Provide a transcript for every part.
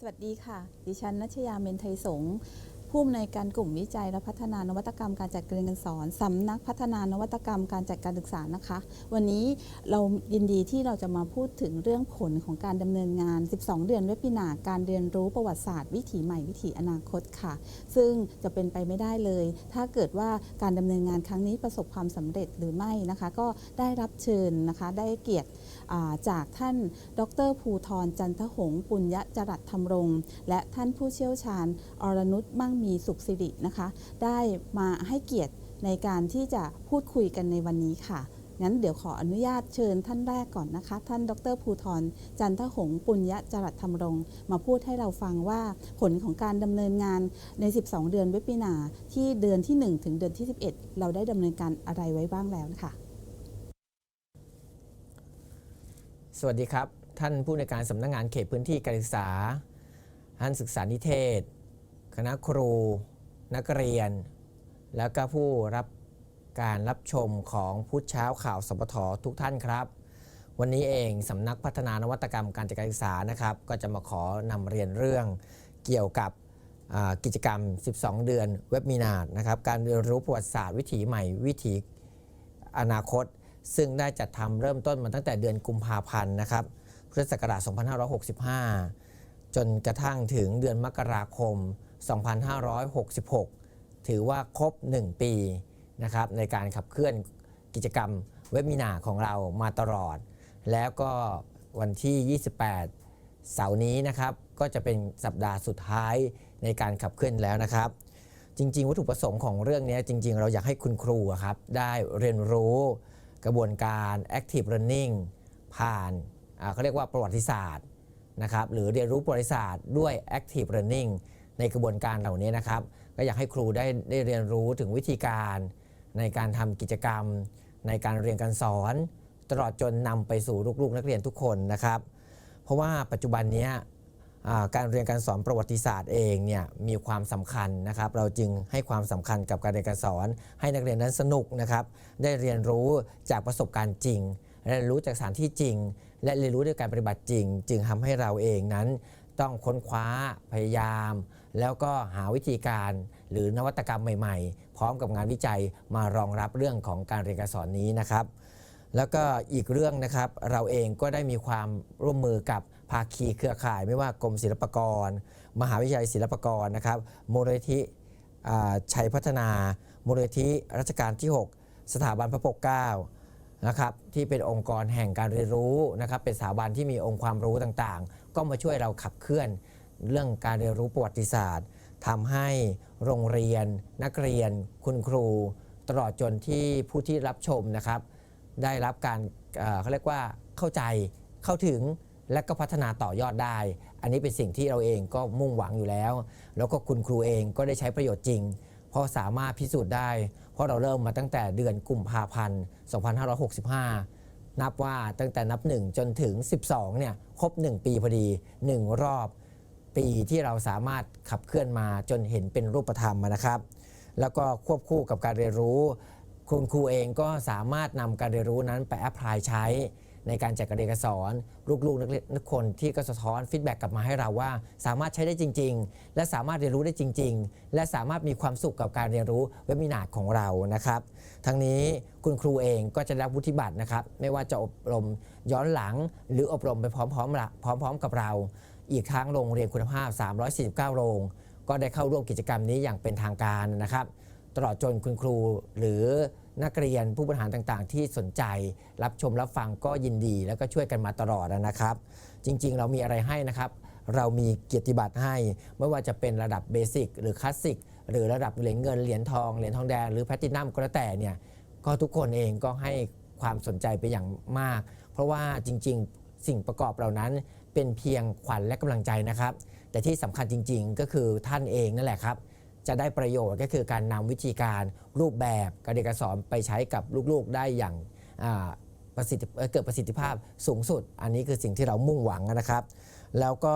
สวัสดีค่ะ ดิฉันนัชยาเมนไทยสงฆ์ผู้อำนวยการกลุ่มวิจัยและพัฒนานวัตกรรมการจัดการเรียนการสอนสำนักพัฒนานวัตกรรมการจัดการศึกษานะคะ วันนี้เรายินดีที่เราจะมาพูดถึงเรื่องผลของการดำเนินงาน 12 เดือนเวบินาการเรียนรู้ประวัติศาสตร์วิถีใหม่วิถีอนาคตค่ะ ซึ่งจะเป็นไปไม่ได้เลย ถ้าเกิดว่าการดำเนินงานครั้งนี้ประสบความสำเร็จหรือไม่นะคะ ก็ได้รับเชิญนะคะ ได้เกียรติ จากท่านดรภูทรจันทหงปุญญจรัตธรรมรงค์และท่านผู้เชี่ยวชาญอรนุชมั่งมีสุขสิรินะคะ ได้มาให้เกียรติในการที่จะพูดคุยกันในวันนี้ค่ะงั้นเดี๋ยวขออนุญาตเชิญท่านแรกก่อนนะคะ ท่านดรภูทรจันทหงปุญญจรัตธรรมรงค์มาพูดให้เราฟังว่าผลของการดำเนินงานใน 12 เดือนเวบินาที่เดือนที่ 1 ถึงเดือนที่ 11 เราได้ดำเนินการอะไรไว้บ้างแล้วนะคะ สวัสดีครับ ท่านผู้ในการสำนักงานเขตพื้นที่การศึกษาท่านศึกษานิเทศ คณะครู นักเรียน แล้วก็ผู้รับการรับชมของพุทธเช้าข่าวสปททุกท่านครับ วันนี้เองสำนักพัฒนานวัตกรรมการจัดการศึกษานะครับ ก็จะมาขอนำเรียนเรื่องเกี่ยวกับกิจกรรม 12 เดือนเว็บมินาร์นะครับ การเรียนรู้ประวัติศาสตร์วิถีใหม่วิถีอนาคต ซึ่งได้จัดทำเริ่มต้นมาตั้งแต่เดือนกุมภาพันธ์นะครับพุทธศักราช 2565 จนกระทั่งถึงเดือนมกราคม 2566 ถือว่าครบ 1 ปีนะครับในการขับเคลื่อนกิจกรรมเว็บมินาของเรามาตลอด แล้วก็วันที่ 28 เสาร์นี้นะครับ ก็จะเป็นสัปดาห์สุดท้ายในการขับเคลื่อนแล้วนะครับ จริง ๆ วัตถุประสงค์ของเรื่องนี้จริง ๆ เราอยากให้คุณครูครับได้เรียนรู้ กระบวนการ active learning ผ่านเขาเรียกว่าประวัติศาสตร์นะครับหรือเรียนรู้ประวัติศาสตร์ด้วย active learning ในกระบวนการเหล่านี้นะครับ ก็อยากให้ครูได้ได้เรียนรู้ถึงวิธีการ ในการทำกิจกรรม ในการเรียนการสอน ตลอดจนนำไปสู่ลูกๆนักเรียนทุกคนนะครับ เพราะว่าปัจจุบันนี้ การเรียนการสอนประวัติศาสตร์เองเนี่ยมีความสำคัญนะครับ เราจึงให้ความสำคัญกับการเรียนการสอน ให้นักเรียนนั้นสนุกนะครับ ได้เรียนรู้จากประสบการณ์จริงเรียนรู้จากสถานที่จริง และเรียนรู้ด้วยการปฏิบัติจริง จึงทำให้เราเองนั้น ต้องค้นคว้าพยายาม แล้วก็หาวิธีการหรือนวัตกรรมใหม่ ๆ พร้อมกับงานวิจัยมารองรับเรื่องของการเรียนการสอนนี้นะครับ แล้วก็อีกเรื่องนะครับเราเองก็ได้มีความร่วมมือกับ ภาคีเครือข่ายไม่ว่ากรมศิลปากร มหาวิทยาลัยศิลปากรนะครับมูลนิธิชัยพัฒนามูลนิธิรัชกาลที่ 6 สถาบันพระปกเกล้านะครับที่เป็นองค์กรแห่งการเรียนรู้นะครับเป็นสถาบันที่มีองค์ความรู้ต่างๆ ก็มาช่วยเราขับเคลื่อนเรื่องการเรียนรู้ประวัติศาสตร์ทำให้โรงเรียน นักเรียน คุณครู ตลอดจนที่ผู้ที่รับชมนะครับ ได้รับการเขาเรียกว่าเข้าใจเข้าถึง และก็พัฒนาต่อยอดได้ อันนี้เป็นสิ่งที่เราเองก็มุ่งหวังอยู่แล้ว แล้วก็คุณครูเองก็ได้ใช้ประโยชน์จริง เพราะสามารถพิสูจน์ได้ เพราะเราเริ่มมาตั้งแต่เดือนกุมภาพันธ์ 2565 นับว่าตั้งแต่นับ 1 จนถึง 12 เนี่ยครบ 1 ปีพอดี 1 รอบปีที่เราสามารถขับเคลื่อนมาจนเห็นเป็นรูปธรรมนะครับ แล้วก็ควบคู่กับการเรียนรู้ คุณครูเองก็สามารถนำการเรียนรู้นั้นไปแอพพลายใช้ ในการแจัดการเรียนการสอนลูกๆนักเรียนทุกคนที่ก็สะท้อนฟีดแบ็กกลับมาให้เราว่า สามารถใช้ได้จริง ๆ และสามารถเรียนรู้ได้จริง ๆ และสามารถมีความสุขกับการเรียนรู้เว็บมินาร์ของเรานะครับทั้งนี้คุณครูเองก็จะรับวุฒิบัตรนะครับ ไม่ว่าจะอบรมย้อนหลัง หรืออบรมไปพร้อมๆพร้อม ๆ กับเรา อีกทั้งโรงเรียนคุณภาพ 349 โรง ก็ได้เข้าร่วมกิจกรรมนี้อย่างเป็นทางการนะครับ ตลอดจนคุณครูหรือ นักเรียนผู้บริหารต่างๆ ที่สนใจ รับชมรับฟังก็ยินดี แล้วก็ช่วยกันมาตลอดนะครับ จริงๆ เรามีอะไรให้นะครับ เรามีเกียรติบัตรให้ ไม่ว่าจะเป็นระดับเบสิกหรือคลาสสิกหรือระดับเหรียญเงินเหรียญทองเหรียญทองแดงหรือแพลตินัมก็แล้วแต่เนี่ยก็ทุกคนเองก็ให้ความสนใจไปอย่างมาก เพราะว่าจริงๆ สิ่งประกอบเหล่านั้นเป็นเพียงขวัญและกำลังใจนะครับ แต่ที่สำคัญจริง ๆ ก็คือท่านเองนั่นแหละครับ จะได้ประโยชน์ก็คือการนำวิธีการรูปแบบการเรียนการสอนไปใช้กับลูกๆได้อย่างประสิทธิเกิดประสิทธิภาพสูงสุด อันนี้คือสิ่งที่เรามุ่งหวังนะครับ แล้วก็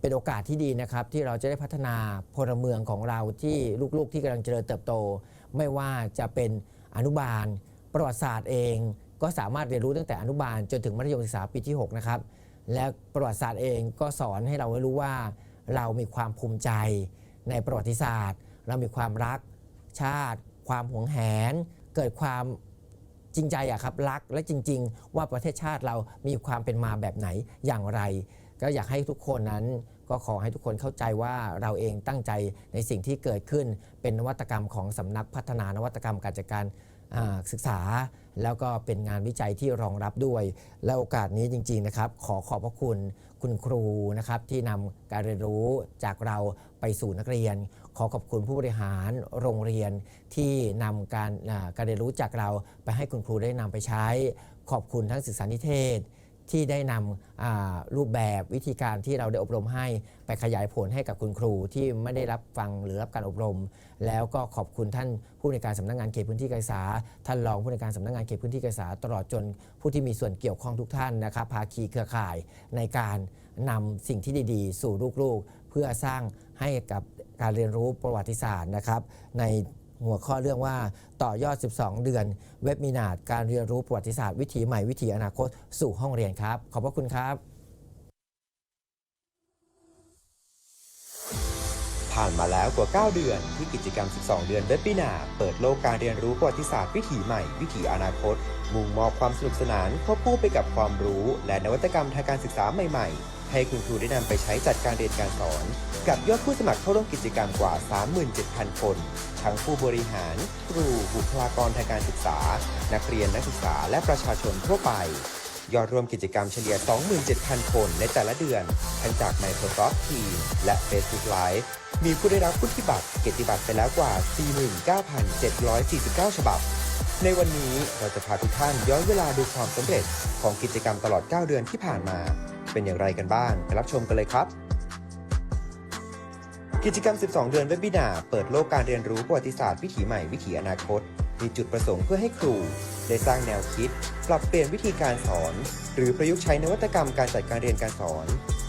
เป็นโอกาสที่ดีนะครับที่เราจะได้พัฒนาพลเมืองของเราที่ลูกๆ ที่กำลังเจริญเติบโต ไม่ว่าจะเป็นอนุบาล ประวัติศาสตร์เอง ก็สามารถเรียนรู้ตั้งแต่อนุบาล จนถึงมัธยมศึกษาปีที่ 6 นะครับ และประวัติศาสตร์เองก็สอนให้เรารู้ว่าเรามีความภูมิใจ ในประวัติศาสตร์ เรามีความรักชาติ ความหวงแหน เกิดความจริงใจอะครับรักและจริง ๆ ว่าประเทศชาติเรามีความเป็นมาแบบไหนอย่างไร ก็อยากให้ทุกคนนั้นก็ขอให้ทุกคนเข้าใจว่าเราเองตั้งใจในสิ่งที่เกิดขึ้น เป็นนวัตกรรมของสำนักพัฒนานวัตกรรมการจัดการศึกษา แล้วก็เป็นงานวิจัยที่รองรับด้วย และโอกาสนี้จริง ๆ นะครับ ขอขอบพระคุณ คุณครูนะครับที่นำการเรียนรู้จากเราไปสู่นักเรียน ขอขอบคุณผู้บริหารโรงเรียนที่นำการการเรียนรู้จากเราไปให้คุณครูได้นำไปใช้ ขอบคุณทั้งศึกษานิเทศ ที่ได้นำรูปแบบวิธีการที่เราได้อบรมให้ ไปขยายผลให้กับคุณครูที่ไม่ได้รับฟังหรือรับการอบรม แล้วก็ขอบคุณท่านผู้ในการสำนักงานเขตพื้นที่การศึกษา ท่านรองผู้ในการสำนักงานเขตพื้นที่การศึกษา ตลอดจนผู้ที่มีส่วนเกี่ยวข้องทุกท่านนะครับภาคีเครือข่ายในการนำสิ่งที่ดีๆ สู่ลูกๆ เพื่อสร้างให้กับการเรียนรู้ประวัติศาสตร์นะครับใน หัวข้อเรื่องว่าต่อยอด 12 เดือน เว็บมีนาดการเรียนรู้ประวัติศาสตร์วิถีใหม่วิถีอนาคตสู่ห้องเรียนครับ ขอบพระคุณครับ ผ่านมาแล้วกว่า 9 เดือน ที่กิจกรรม 12 เดือนเว็บปีนา เปิดโลกการเรียนรู้ประวัติศาสตร์วิถีใหม่ วิถีอนาคต มุ่งมอบความสนุกสนานควบคู่ไปกับความรู้ และนวัตกรรมทางการศึกษาใหม่ ๆ ให้คุณครูได้นำไปใช้จัดการเรียนการสอน กับยอดผู้สมัครเข้าร่วมกิจกรรมกว่า 37,000 คน ทั้งผู้บริหาร ครู บุคลากรทางการศึกษา นักเรียนนักศึกษา และประชาชนทั่วไป ยอดรวมกิจกรรมเฉลี่ย 27,000 คนในแต่ละเดือน ทั้งจาก Microsoft Teams และ Facebook Live มีผู้ได้รับพุทธิบัตรเกียรติบัตรไปแล้วกว่า 49,749 ฉบับ ในวันนี้เราจะพาทุกท่านย้อนเวลาดูความสำเร็จของกิจกรรมตลอด 9 เดือนที่ผ่านมา เป็นอย่างไรกันบ้างไปรับชมกันเลยครับ กิจกรรม 12 เดือนเว็บบินาเปิดโลกการเรียนรู้ประวัติศาสตร์วิถีใหม่วิถีอนาคต มีจุดประสงค์เพื่อให้ครู ได้สร้างแนวคิด ปรับเปลี่ยนวิธีการสอน หรือประยุกต์ใช้นวัตกรรมการจัดการเรียนการสอน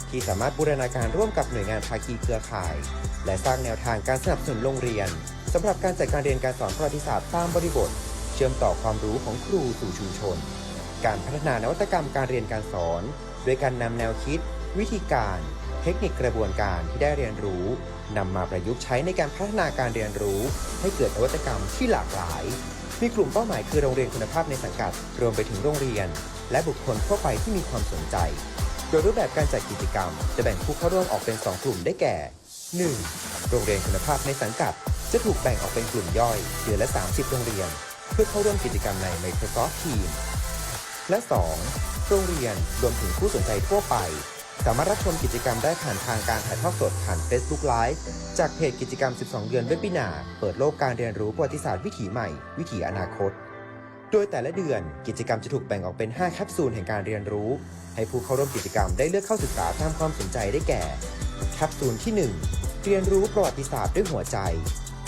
ที่สามารถบูรณาการร่วมกับหน่วยงานภาคีเครือข่าย และสร้างแนวทางการสนับสนุนโรงเรียนสำหรับการจัดการเรียนการสอนประวัติศาสตร์ตามบริบท เชื่อมต่อความรู้ของครูสู่ชุมชน การพัฒนานวัตกรรมการเรียนการสอน โดยการนำแนวคิด วิธีการ เทคนิคกระบวนการที่ได้เรียนรู้นำมาประยุกต์ใช้ในการพัฒนาการเรียนรู้ ให้เกิดนวัตกรรมที่หลากหลาย มีกลุ่มเป้าหมายคือโรงเรียนคุณภาพในสังกัด รวมไปถึงโรงเรียน และบุคคลทั่วไปที่มีความสนใจ โดยรูปแบบการจัดกิจกรรม จะแบ่งผู้เข้าร่วมออกเป็น 2 กลุ่มได้แก่ 1. โรงเรียนคุณภาพในสังกัด จะถูกแบ่งออกเป็นกลุ่มย่อยเดือนละ 30 โรงเรียน เพื่อเข้าร่วมกิจกรรมใน Microsoft Teams และ 2. โรงเรียนรวมถึงผู้สนใจทั่วไป สามารถรับชมกิจกรรมได้ผ่านทางการถ่ายทอดสดผ่าน Facebook Live จากเพจกิจกรรม 12 เดือนเว็บบินาเปิดโลกการเรียนรู้ประวัติศาสตร์วิถีใหม่ วิถีอนาคต โดยแต่ละเดือนกิจกรรมจะถูกแบ่งออกเป็น 5 แคปซูลแห่งการเรียนรู้ ให้ผู้เข้าร่วมกิจกรรมได้เลือกเข้าศึกษาตามความสนใจได้แก่ แคปซูลที่ 1 เรียนรู้ประวัติศาสตร์ด้วยหัวใจ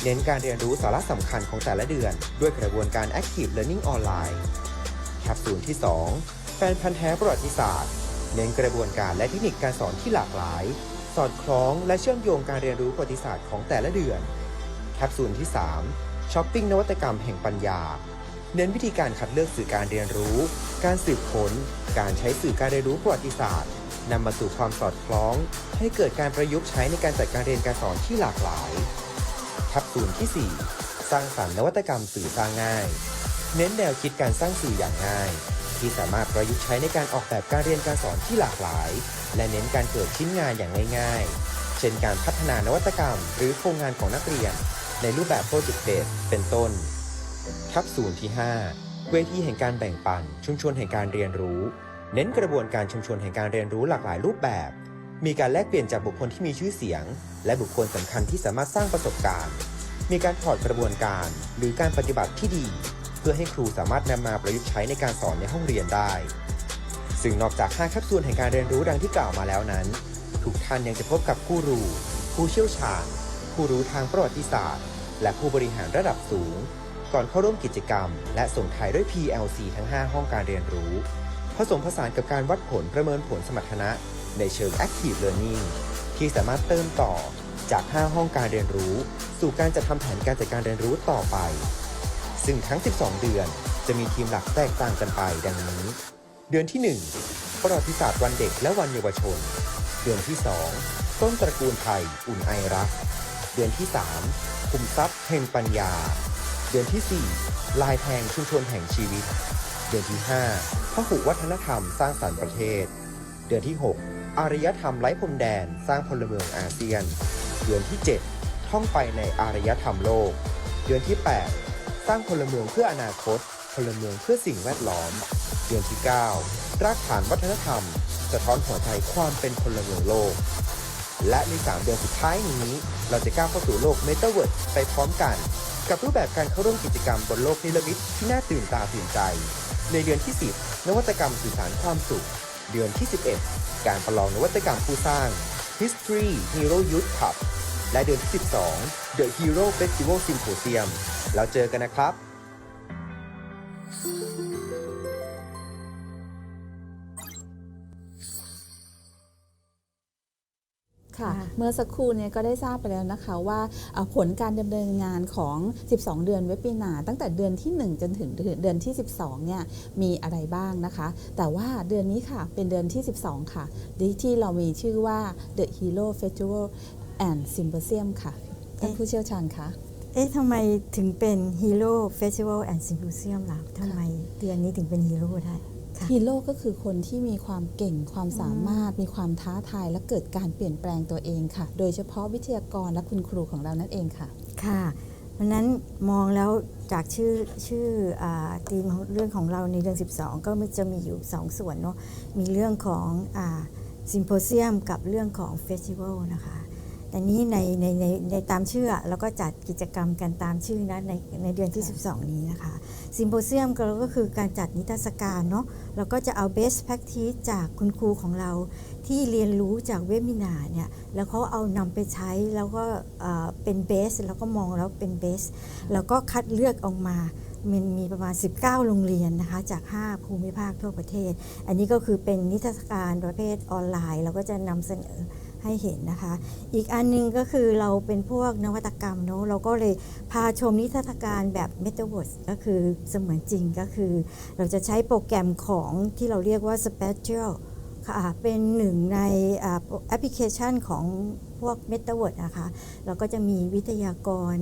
เน้นการเรียนรู้สาระสำคัญของแต่ละเดือน ด้วยกระบวนการ Active Learning ออนไลน์แคปซูลที่ 2 แฟนพันธ์แท้ประวัติศาสตร์ เน้นกระบวนการและเทคนิคการสอนที่หลากหลาย สอดคล้องและเชื่อมโยงการเรียนรู้ประวัติศาสตร์ของแต่ละเดือน แคปซูลที่ 3 ช้อปปิ้งนวัตกรรมแห่งปัญญา เน้นวิธีการคัดเลือกสื่อการเรียนรู้ การสืบค้น การใช้สื่อการเรียนรู้ประวัติศาสตร์นำมาสู่ความสอดคล้อง ให้เกิดการประยุกต์ใช้ในการจัดการเรียนการสอนที่หลากหลายแคปซูลที่ 4 สร้างสรรค์นวัตกรรมสื่อสร้างง่าย เน้นแนวคิดการสร้างสื่ออย่างง่าย ที่สามารถประยุกต์ใช้ในการออกแบบการเรียนการสอนที่หลากหลาย และเน้นการเกิดชิ้นงานอย่างง่าย ๆ เช่นการพัฒนานวัตกรรม หรือโครงงานของนักเรียน ในรูปแบบโปรเจกต์เบสเป็นต้นแคปซูลที่ 5 เวทีแห่งการแบ่งปัน ชุมชนแห่งการเรียนรู้ เน้นกระบวนการชุมชนแห่งการเรียนรู้หลากหลายรูปแบบ มีการแลกเปลี่ยนจากบุคคลที่มีชื่อเสียง และบุคคลสำคัญที่สามารถสร้างประสบการณ์ มีการถอดกระบวนการ หรือการปฏิบัติที่ดี พื่อให้ครูสามารถนำมาประยุกต์ใช้ในการสอนในห้องเรียนได้ ซึ่งนอกจาก5แคปซูลแห่งการเรียนรู้ดังที่กล่าวมาแล้วนั้น ทุกท่านยังจะพบกับผู้รู้ผู้เชี่ยวชาญ ผู้รู้ทางประวัติศาสตร์ และผู้บริหารระดับสูง ก่อนเข้าร่วมกิจกรรม และส่งท้ายด้วย PLC ทั้ง 5 ห้องการเรียนรู้ ผสมผสานกับการวัดผลประเมินผลสมรรถนะ ในเชิง Active Learning ที่สามารถเติมต่อจาก 5 ห้องการเรียนรู้ สู่การจัดทำแผนการจัดการเรียนรู้ต่อไป ซึ่งทั้ง 12 เดือน จะมีทีมหลักแตกต่างกันไปดังนี้ เดือนที่ 1 ประวัติศาสตร์วันเด็กและวันเยาวชน เดือนที่ 2 ต้นตระกูลไทย อุ่นไอรัก เดือนที่ 3 คุมทรัพย์เฮงปัญญา เดือนที่ 4 ลายแทงชุมชนแห่งชีวิต เดือนที่ 5พหุวัฒนธรรมสร้างสรรค์ประเทศ เดือนที่ 6 อารยธรรมไร้พรมแดนสร้างพลเมืองอาเซียน เดือนที่ 7 ท่องไปในอารยธรรมโลก เดือนที่ 8 สร้างพลเมืองเพื่ออนาคต พลเมืองเพื่อสิ่งแวดล้อม เดือนที่ 9 รากฐานวัฒนธรรม สะท้อนหัวใจความเป็นพลเมืองโลก และใน 3 เดือนสุดท้ายนี้ เราจะก้าวเข้าสู่โลกเมตาเวิร์ดไปพร้อมกัน กับรูปแบบการเข้าร่วมกิจกรรมบนโลกนิรมิตที่น่าตื่นตาตื่นใจ ในเดือนที่ 10 นวัตกรรมสื่อสารความสุข เดือนที่ 11 การประลองนวัตกรรมผู้สร้าง History Hero Youth Cup และเดือนที่ 12 The Hero Festival Symposium แล้วเจอกันนะครับค่ะเมื่อสักครู่เนี่ยก็ได้ทราบไปแล้วนะคะว่าผลการดำเนินงานของ 12 เดือนเว็บปีนาตั้งแต่เดือนที่ 1 จนถึงเดือนที่ 12เนี่ยมีอะไรบ้างนะคะ แต่ว่าเดือนนี้ค่ะเป็นเดือนที่ 12 ค่ะที่เรามีชื่อว่า The Hero Festival and Symposium ค่ะ ท่านผู้เชี่ยวชาญคะ เอ๊ะทำไมถึงเป็น Hero Festival and Symposium ล่ะทำไมเดือนนี้ถึงเป็นฮีโร่ได้ค่ะฮีโร่ก็คือคนที่มีความเก่งความสามารถมีความท้าทายและเกิดการเปลี่ยนแปลงตัวเองค่ะ โดยเฉพาะวิทยากรและคุณครูของเรานั่นเองค่ะ ค่ะเพราะฉะนั้นมองแล้วจากชื่อชื่อธีมเรื่องของเราในเดือน 12 ก็มันจะมีอยู่ 2 ส่วนเนาะมีเรื่องของซิมโพเซียมกับเรื่องของเฟสติวัลนะคะ แต่นี้ในในในในตามชื่อเราก็จัดกิจกรรมกันตามชื่อนะในในเดือนที่ 12 นี้นะคะซิมโพเซียมก็คือการจัดนิทรรศการเนาะเราก็จะเอา best practice จากคุณครูของเราที่เรียนรู้จากเวบินาร์เนี่ยแล้วเขาเอานำไปใช้แล้วก็เอ่อเป็นเบสแล้วก็มองแล้วเป็นเบสแล้วก็คัดเลือกออกมามันมีประมาณ 19 โรงเรียนนะคะจาก 5 ภูมิภาคทั่วประเทศ อันนี้ก็คือเป็นนิทรรศการประเภทออนไลน์ เราก็จะนำเสนอ ให้เห็นนะคะ อีกอันหนึงก็คือเราเป็นพวกนวัตกรรมเนาะเราก็เลยพาชมนิทรรศการแบบ m e t a v e r s e ก็คือเสมือนจริงก็คือ เราจะใช้โปรแกรมของที่เราเรียกว่า Spatial ค่ะเป็นหนึ่งในอ่าแอปพลิเคชันของพวก m e t a v e r s e นะคะเราก็จะมีวิทยากร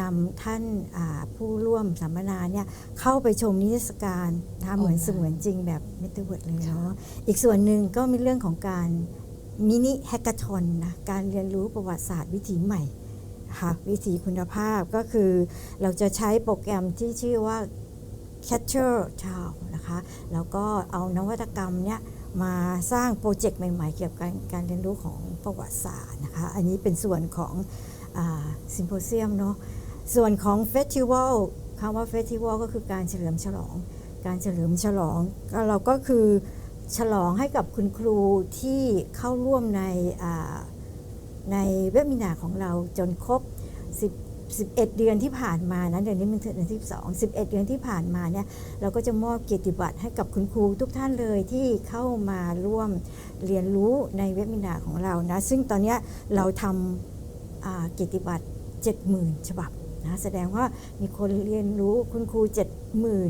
นำท่านอ่าผู้ร่วมสัมมนาเนี่ยเข้าไปชมนิทรรศการนะคะเหมือนออนไลน์เสมือนจริงแบบ m e t a v e r s e เลยเนาะอีกส่วนหนึ่งก็มีเรื่องของการ มินิแฮกเกอร์ทอนนะการเรียนรู้ประวัติศาสตร์วิถีใหม่ค่ะวิถีคุณภาพก็คือเราจะใช้โปรแกรมที่ชื่อว่า Catcher Child นะคะแล้วก็เอานวัตกรรมเนี่ยมาสร้างโปรเจกต์ใหม่ ๆ เกี่ยวกับการเรียนรู้ของประวัติศาสตร์นะคะอันนี้เป็นส่วนของซิมโพเซียมเนาะส่วนของเฟสติวัลคำว่าเฟสติวัลก็คือการเฉลิมฉลอง การเฉลิมฉลองเราก็คือ ฉลองให้กับคุณครูที่เข้าร่วมในอ่าในเว็บมินาของเราจนครบ 10 11 เดือนที่ผ่านมานะเดือนนี้มันเดือนที่2 11 เดือนที่ผ่านมาเนี่ยเราก็จะมอบเกียรติบัตรให้กับคุณครูทุกท่านเลยที่เข้ามาร่วมเรียนรู้ในเว็บมินาของเรานะซึ่งตอนเนี้ยเราทำอ่าเกียรติบัตร 70,000 ฉบับนะแสดงว่ามีคนเรียนรู้คุณครู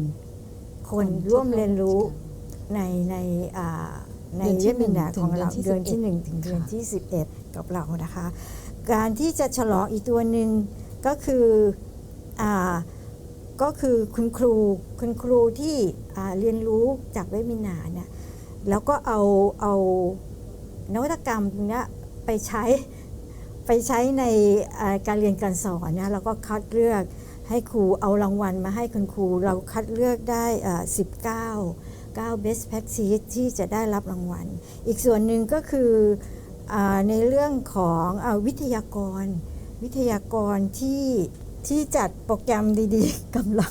70,000 คนร่วมเรียนรู้ ในในอ่าในเดือนที่เว็บมินาหนึ่งของเราถึงเดืเดืออนนที่ที่11 1ถึงเดือนค่ะที่ 11 กับเรานะคะ การที่จะฉลองอีกตัวหนึ่งก็คืออาก็คือคุณครูคุณครูที่อ่าเรียนรู้จากเว็บมินาเนี่ยแล้วก็เอาเอานวัตกรรมตรงเนี้ยไปใช้ไปใช้ในอ่าการเรียนการสอนเนี่ยเราก็คัดเลือกให้ครูเอารางวัลมาให้คุณครู เราคัดเลือกได้อ่า19 9 best practice ที่จะได้รับรางวัล อีกส่วนหนึ่งก็คืออาในเรื่องของอาวิทยากร วิทยากรที่ที่จัดโปรแกรมดีๆกับเรา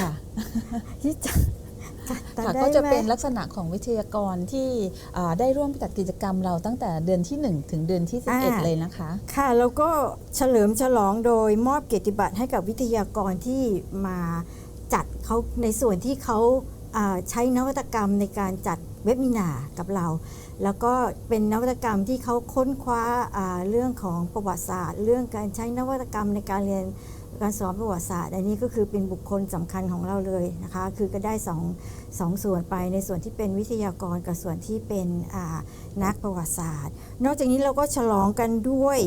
ค่ะที่จัดจัดตัดค่ะได้ก็จะไหมเป็นลักษณะของวิทยากรที่อ่าได้ร่วมจัดกิจกรรมเราตั้งแต่เดือนที่ 1 ถึงเดือนที่ 11 เลยนะคะ ค่ะ แล้วก็เฉลิมฉลองโดยมอบเกียรติบัตรให้กับวิทยากรที่มาจัดเขาในส่วนที่เขาอ่า ใช้นวัตกรรมในการจัดเว็บมินากับเรา แล้วก็เป็นนวัตกรรมที่เขาค้นคว้าเรื่องของประวัติศาสตร์ เรื่องการใช้นวัตกรรมในการเรียนการสอนประวัติศาสตร์ อันนี้ก็คือเป็นบุคคลสำคัญของเราเลยนะคะ คือก็ได้สองสองส่วนไปในส่วนที่เป็นวิทยากรกับส่วนที่เป็นนักประวัติศาสตร์ นอกจากนี้เราก็ฉลองกันด้วย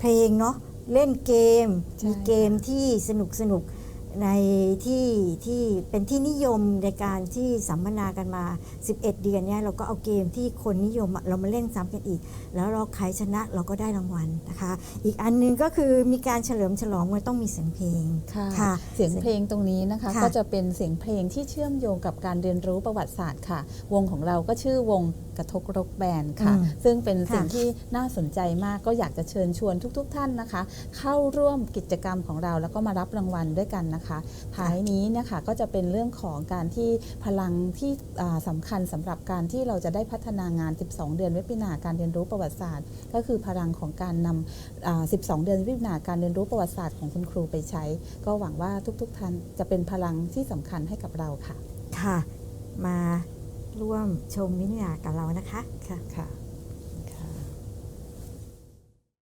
เพลงเนาะเล่นเกมมีเกมที่สนุกสนุก ในที่ที่เป็นที่นิยมในการที่สัมมนากันมา 11 เดือนเนี่ยเราก็เอาเกมที่คนนิยมอะเรามาเล่นซ้ำกันอีก แล้วเราใครชนะเราก็ได้รางวัลนะคะ อีกอันหนึงก็คือมีการเฉลิมฉลองมันต้องมีเสียงเพลงค่ะค่ะเสียงเพลงตรงนี้นะคะค่ะก็จะเป็นเสียงเพลงที่เชื่อมโยงกับการเรียนรู้ประวัติศาสตร์ค่ะ วงของเราก็ชื่อวง กระทกรกแบนด์ค่ะ อืมซึ่งเป็นสิ่งค่ะที่น่าสนใจมากก็อยากจะเชิญชวนทุก ๆ ท่านนะคะ เข้าร่วมกิจกรรมของเราแล้วก็มารับรางวัลด้วยกันนะคะท้ายนี้เนะคะก็จะเป็นเรื่องของการที่พลังที่อ่าสำคัญสำหรับการที่เราจะได้พัฒนางาน 12 เดือนเวบินาร์การเรียนรู้ประวัติศาสตร์ ก็คือพลังของการนำอ่า12 เดือนเวบินาร์การเรียนรู้ประวัติศาสตร์ของคุณครูไปใช้ ก็หวังว่าทุก ๆ ท่านจะเป็นพลังที่สำคัญให้กับเราค่ะ ค่ะ มา ร่วมชมวิทยากับเรานะคะค่ะ